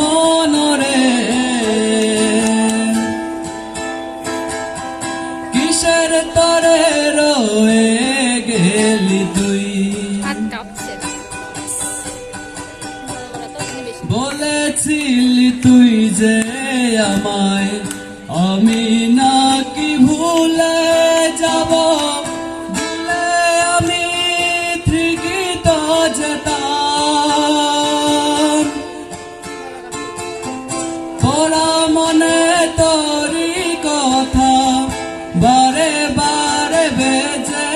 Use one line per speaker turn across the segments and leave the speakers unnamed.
মনরে কিসের তরে রয়ে গেলি তুই? বলেছিলি তুই যে আমায় আমি নাকি ভুলে পরা মনে তোরি কথা বেজে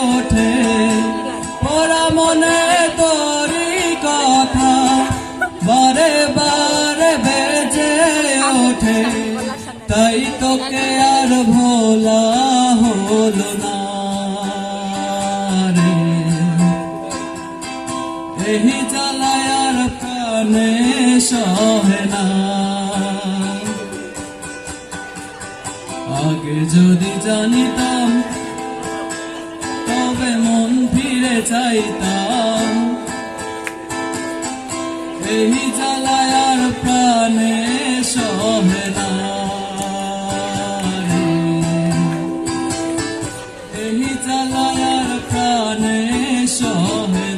ওঠে। মনে কথা বেজে ওঠে। তাই তোকে আর না এই জ্বালায় আর প্রাণে সহে আগে যদি জানিতাম, তবে মন ফিরে চাইতাম। এই জ্বালায়ার প্রাণে সহে এই জ্বালায়ার প্রাণে সহে